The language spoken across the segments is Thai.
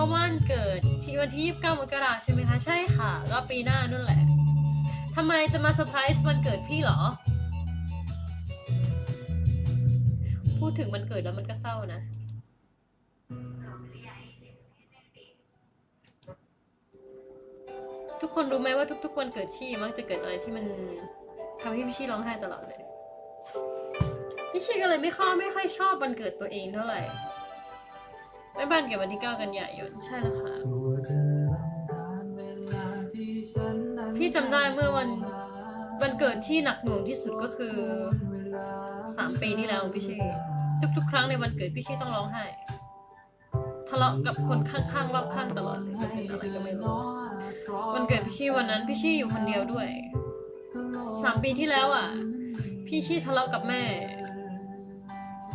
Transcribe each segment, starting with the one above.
ราะว่าวันเกิดที่วันที่ 29 มกราใช่ไหมคะ ใช่ค่ะ ก็ปีหน้านั่นแหละทำไมจะมาเซอร์ไพรส์วันเกิดพี่เหรอ พูดถึงวันเกิดแล้วมันก็เศร้านะ ทุกคนรู้ไหมว่าทุกๆวันเกิดชี่มักจะเกิดอะไรที่มันทำให้พี่ชี่ร้องไห้ตลอดเลย พี่ชี่ก็เลยไม่ค่อยไม่ค่อยชอบวันเกิดตัวเองเท่าไหร่ ไม่บ้านเกิดวันที่ 9 กันยายนใช่แล้วค่ะ พี่จำได้เมื่อวันวันเกิดที่หนักหน่วงที่สุดก็คือสามปีที่แล้วพี่ชี่ทุกๆ ครั้งในวันเกิดพี่ชี่ต้องร้องไห้ทะเลาะกับคนข้างๆรอบข้างตลอดเลยเป็นอะไรก็ไม่รู้วันเกิดพี่ชี่วันนั้นพี่ชี่อยู่คนเดียวด้วยสามปีที่แล้วอะ พี่ชี่ทะเลาะกับแม่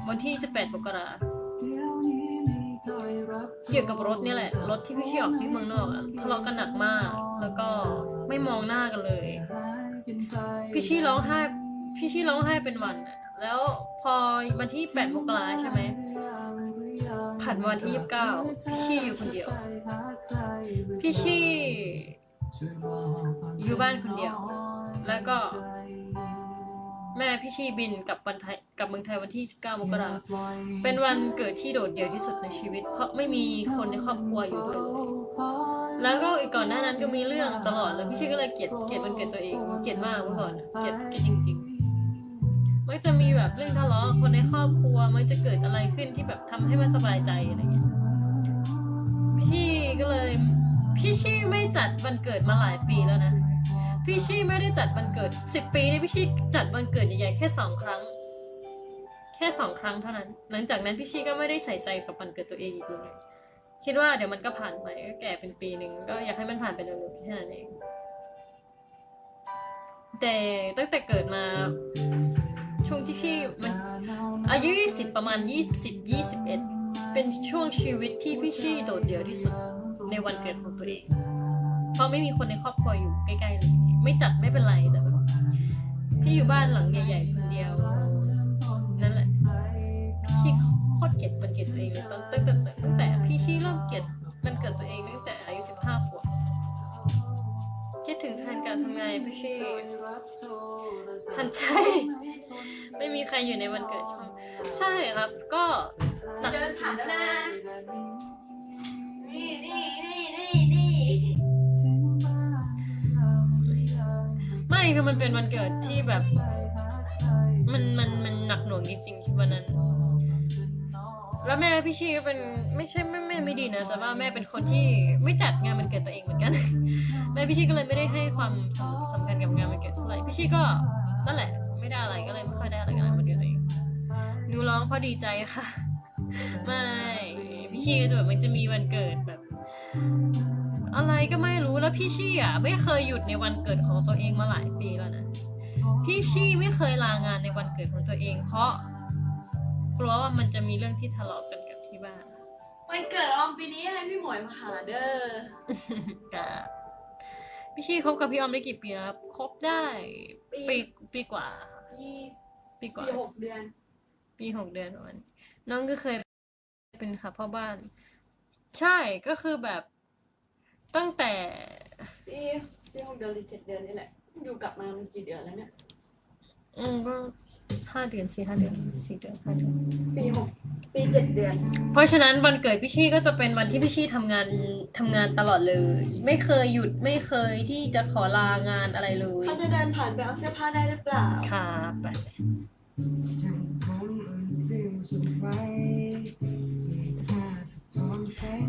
วันที่ 18มกรา เกี่ยวกับรถนี่แหละ รถที่พี่ชี่ออกที่เมืองนอกอะทะเลาะกันหนักมาก แล้วก็ไม่มองหน้ากันเลย พี่ชี่ร้องไห้ พี่ชี่ร้องไห้เป็นวันอะแล้วพอวันที่8มกราใช่ไหมผ่านวันที่29พี่ชี่อยู่คนเดียว พี่ชี่อยู่บ้านคนเดียว แล้วก็ แม่พี่ชี่บินกลับวันไทยกลับเมืองไทยวันที่ 19 มกราเป็นวันเกิดที่โดดเดี่ยวที่สุดในชีวิต เพราะไม่มีคนในครอบครัวอยู่ด้วยเลยแล้วก็อีกก่อนหน้านั้นก็มีเรื่องตลอดแล้วพี่ชี่ก็เลยเกลียดเกลียดวันเกิดตัวเองเกลียดมากเมื่อก่อนเกลียดเกลียดจริงๆมักจะมีแบบเรื่องทะเลาะคนในครอบครัวมักจะเกิดอะไรขึ้นที่แบบทำให้มันสบายใจอะไรเงี้ยพี่ก็เลยพี่ชี่ไม่จัดวันเกิดมาหลายปีแล้วนะ พี่ชี่ไม่ได้จัดวันเกิดสิบปีนี่พี่ชี่จัดวันเกิดใหญ่ๆแค่สองครั้ง แค่สองครั้งเท่านั้น หลังจากนั้นพี่ชี่ก็ไม่ได้ใส่ใจกับวันเกิดตัวเองอีกเลยคิดว่าเดี๋ยวมันก็ผ่านไปก็แก่เป็นปีหนึ่งก็อยากให้มันผ่านไปเร็วๆแค่นั้นเองแต่ตั้งแต่เกิดมาช่วงที่พี่มันอายุยี่สิบประมาณยี่สิบยี่สิบเอ็ดเป็นช่วงชีวิตที่พี่ชี่โดดเดี่ยวที่สุดในวันเกิดของตัวเอง เพราะไม่มีคนในครอบครัวอยู่ใกล้ๆเลยไม่จัดไม่เป็นไรแต่แบบพี่อยู่บ้านหลังใหญ่ๆคนเดียว นั่นแหละพี่โคตรเกลียดวันเกิดตัวเองเลยตอนตั้งแต่ตั้งแต่พี่ที่เริ่มเกลียดวันเกิดตัวเองตั้งแต่อายุสิบห้าขวบคิดถึงแทนการทำงานพี่ชีทันใจ ไม่มีใครอยู่ในวันเกิดช่วงใช่ครับ ก็เดินผ่านแล้วนะ นี่นี่นี่นี่ คือมันเป็นวันเกิดที่แบบ มันมันมันหนักหน่วงจริงๆวันนั้น แล้วแม่พี่ชีก็เป็นไม่ใช่ไม่ไม่ไม่ดีนะ แต่ว่าแม่เป็นคนที่ไม่จัดงานวันเกิดตัวเองเหมือนกัน แม่พี่ชีก็เลยไม่ได้ให้ความสำสำคัญกับงานวันเกิดเท่าไหร่พี่ชีก็นั่นแหละ ไม่ได้อะไรก็เลยไม่ค่อยได้อะไรกับงานวันเกิดตัวเองหนูร้องเพราะดีใจค่ะ ไม่พี่ชีก็จะแบบมันจะมีวันเกิดแบบ อะไรก็ไม่ รู้แล้วพี่ชี่อะไม่เคยหยุดในวันเกิดของตัวเองมาหลายปีแล้วนะพี่ชี่ไม่เคยลางานในวันเกิดของตัวเอง เพราะกลัวว่ามันจะมีเรื่องที่ทะเลาะกันกับที่บ้านวันเกิดออมปีนี้ให้พี่หมวยมาหาเด้อกับพี่ชี่คบกับพี่ออมได้กี่ปีแล้วครับคบได้ปีปีกว่ายี่ปีกว่าปีหกเดือน ปีหกเดือนประมันน้องก็เคยเป็นค่ะพ่อบ้าน ใช่ก็คือแบบ ตั้งแต่ปีปีหกเดือนหรือเจ็ดเดือนนี่แหละ อยู่กลับมามันกี่เดือนแล้วเนี่ย อืมก็ห้าเดือนสี่ห้าเดือนสี่เดือนห้าเดือน ปีหกปีเจ็ดเดือน เพราะฉะนั้นวันเกิดพี่ชี่ก็จะเป็นวันที่พี่ชี่ทำงานทำงานตลอดเลย ไม่เคยหยุดไม่เคยที่จะขอลางานอะไรเลยเขาจะเดินผ่านไปเอาเสื้อผ้าได้หรือเปล่า ค่ะไป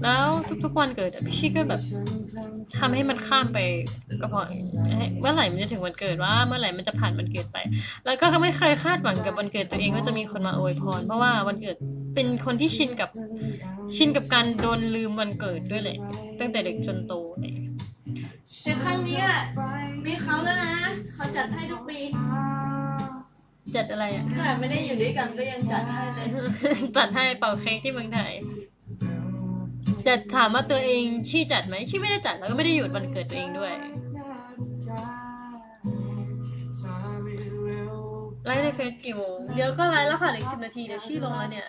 แล้วทุกๆวันเกิดอะพี่ชี่ก็แบบทำให้มันข้ามไปก็พอให้เมื่อไหร่มันจะถึงวันเกิดว่า เมื่อไหร่มันจะผ่านวันเกิดไป แล้วก็ไม่เคยคาดหวังกับวันเกิดตัวเองว่าจะมีคนมาอวยพร เพราะว่าวันเกิดเป็นคนที่ชินกับชินกับการโดนลืมวันเกิดด้วยแหละตั้งแต่เด็กจนโตเนี่ยแต่ครั้งเนี้ยมีเขาแล้วนะเขาจัดให้ทุกปีจัดอะไรอะขนาดไม่ได้อยู่ด้วยกันก็ยังจัดให้เลย จัดให้เป่าเค้กที่เมืองไทย แต่ถามว่าตัวเองชี่จัดไหมชี่ไม่ได้จัดแล้วก็ไม่ได้หยุดวันเกิดตัวเองด้วยไลฟ์ในเฟซกี่โมงเดี๋ยวก็ไลฟ์แล้วค่ะอีกสิบนาทีเดี๋ยวชี่ลงแล้วเนี่ย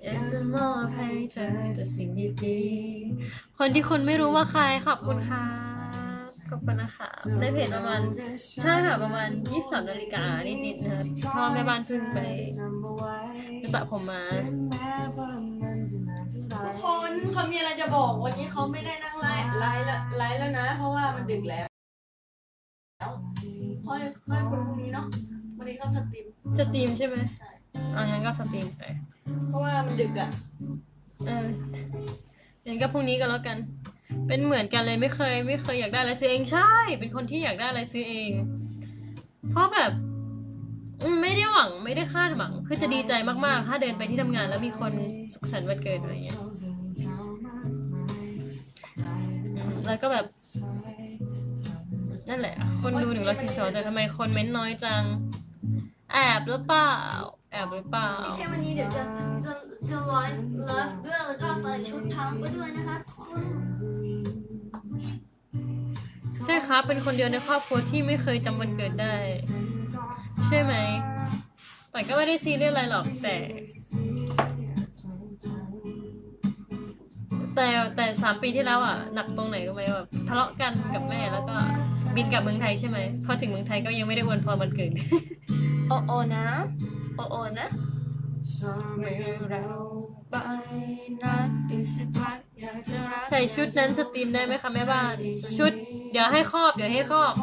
เอจะมอบให้เธอแต่สิ่งดีๆคนที่คุณไม่รู้ว่าใครขอบคุณค่ะ ขอบคุณนะคะในเพจประมาณใช่ค่ะประมาณ23นาฬิกานิดๆนะครับพ่อแม่บ้านเพิ่งไปไปสระผมมาทุกคนเขามีอะไรจะบอกวันนี้เขาไม่ได้นั่งไลฟ์ไลฟ์แล้วไลฟ์แล้วนะ เพราะว่ามันดึกแล้วค่อยค่อยคุยพรุ่งนี้เนาะวันนี้ก็สตรีมสตรีมใช่ไหมใช่อ่างั้นก็สตรีมไปเพราะว่ามันดึกอะเอองั้นก็พรุ่งนี้ก็แล้วกัน เป็นเหมือนกันเลยไม่เคย ไม่เคยอยากได้อะไรซื้อเองใช่ เป็นคนที่อยากได้อะไรซื้อเอง เพราะแบบไม่ได้หวังไม่ได้คาดหวัง คือจะดีใจมากๆ ถ้าเดินไปที่ทำงานแล้วมีคนสุขสันต์วันเกิดอะไรเงี้ยแล้วก็แบบนั่นแหละ คนดูหนึ่งร้อยสี่สองแต่ทำไมคนเม้นน้อยจัง แอบหรือเปล่า แอบหรือเปล่าแค่วันนี้เดี๋ยวจะจะจะไลฟ์ไลฟ์ด้วยแล้วก็ใส่ชุดพังไปด้วยนะคะทุกคน ใช่ครับ เป็นคนเดียวในครอบครัวที่ไม่เคยจำวันเกิดได้ ใช่ไหมแต่ก็ไม่ได้ซีเรียสอะไรหรอกแต่ แต่แต่สามปีที่แล้วอะหนักตรงไหนรู้ไหมแบบทะเลาะกันกับแม่แล้วก็บินกลับเมืองไทยใช่ไหมพอถึงเมืองไทยก็ยังไม่ได้อวยพรวันเกิด โอโอนะ โอโอนะใส่ชุดนั้นสตรีมได้ไหมคะแม่บ้าน ชุด เดี๋ยวให้ครอบ เดี๋ยวให้ครอบ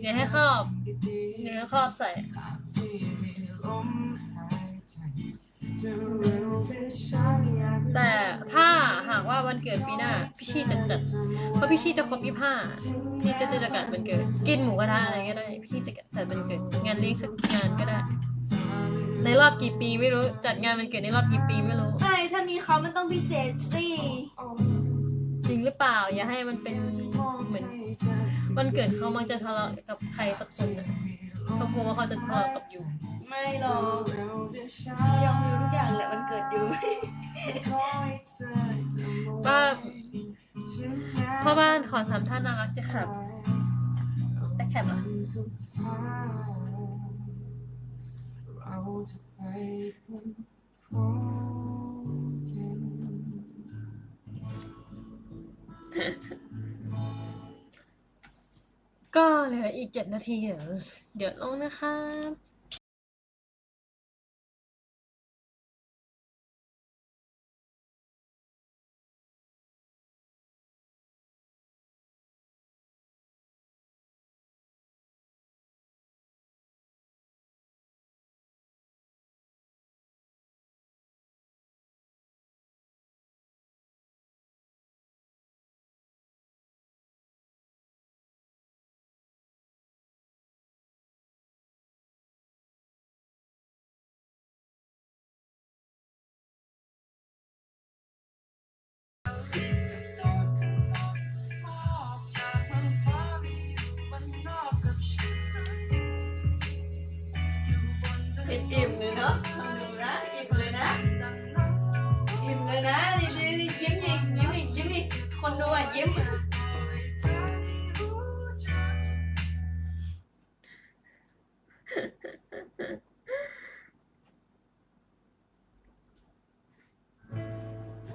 เดี๋ยวให้ครอบ เดี๋ยวให้ครอบใส่แต่ถ้าหากว่าวันเกิดปีหน้าพี่ชี่จะจัดเพราะพี่ชี่จะครบยี่ห้าพี่จะจะจัดวันเกิด กินหมูกระทะอะไรก็ได้ พี่จะจัดวันเกิด งานเลี้ยงสักงานก็ได้ ในรอบกี่ปีไม่รู้จัดงานวันเกิดในรอบกี่ปีไม่รู้ไอ้ถ้ามีเขามันต้องพิเศษสิ ริงหรือเปล่า อย่าให้มันเป็นเหมือนวันเกิดเขามักจะทะเลาะกับใครสักคนน่ะเขากลัวว่าเขาจะทะเลาะกับยูไม่หรอกเรายอมดูทุกอย่างแหละมันเกิดอยู่ว่าพ่อบ้านขอสามท่านน่ารักจะขับแต่แคบเหรอ ก็เหลืออีกเจ็ดนาทีเดี๋ยวเดี๋ยวลงนะครับ คนดูอะยิ้ม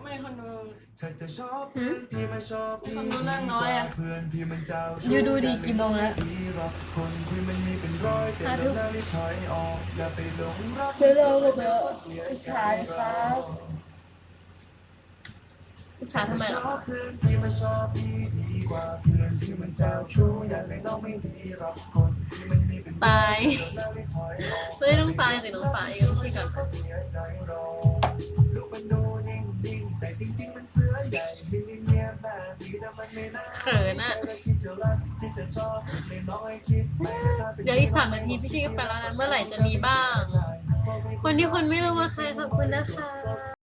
ไม่คนดู เธอจะชอบเพื่อนพี่มาชอบพี่คนดูเรื่องน้อยอะเพื่อนพี่มันเจ้ายูดูดีกี่โมงแล้วคนที่มันมีเป็นร้อยแต่ห้าทุ่เรามไม่ถอยออกอย่าไปหลงรักเดี๋ยวเราก็แบบเสียใจชายครับ ผู้ชายทำไมชเหรออบเพื่อนพี่มาชอบพี่ดีกว่าเพื่อนที่มันเจ้าชู้อยากให้น้องไม่ดีหรอกคนที่มันมีเป็นร้อตายเราไม่ถอยออกไม่ต้องตายสิน้องตายกันที่ก่อนเสียใจรอลูกมันดูนิ่งๆแต่จริงๆมันเสือใหญ่ที่เนียบแบบนี้แต่มันไม่น่าเขินอะเดี๋ยวอีกสามนาทีพี่ชี่ก็ไปแล้วนะเมื่อไหร่จะมีบ้าง คนที่คนไม่รู้ว่าใครขอบคุณนะคะ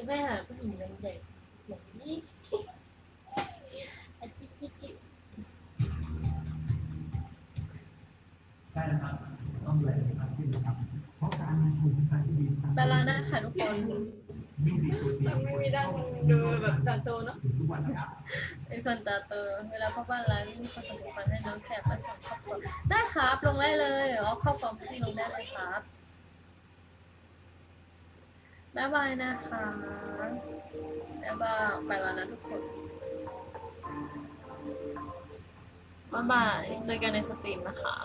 จะแม่หาผู้หญิงใหญ่ๆแบบนี้อะจิจิจิใช่นะครับต้องดูแลสุขภาพที่ครับเพราะการมีสุขภาพที่ดีไปแล้วนะค่ะทุกคนมีดีตัวจริงไม่มีดังดูแบบตาโตเนาะเป็นคนตาโตเวลาพ่อบ้านร้านมีคนส่งของขวัญให้น้องแขกมาส่งครอบครัวได้ครับลงได้เลยเอาเข้าฟอร์มที่ลงได้เลยครับ บ๊ายบายนะคะแล้วก็ไปแล้วนะทุกคน บ๊ายบาย เจอกันในสตรีมนะคะ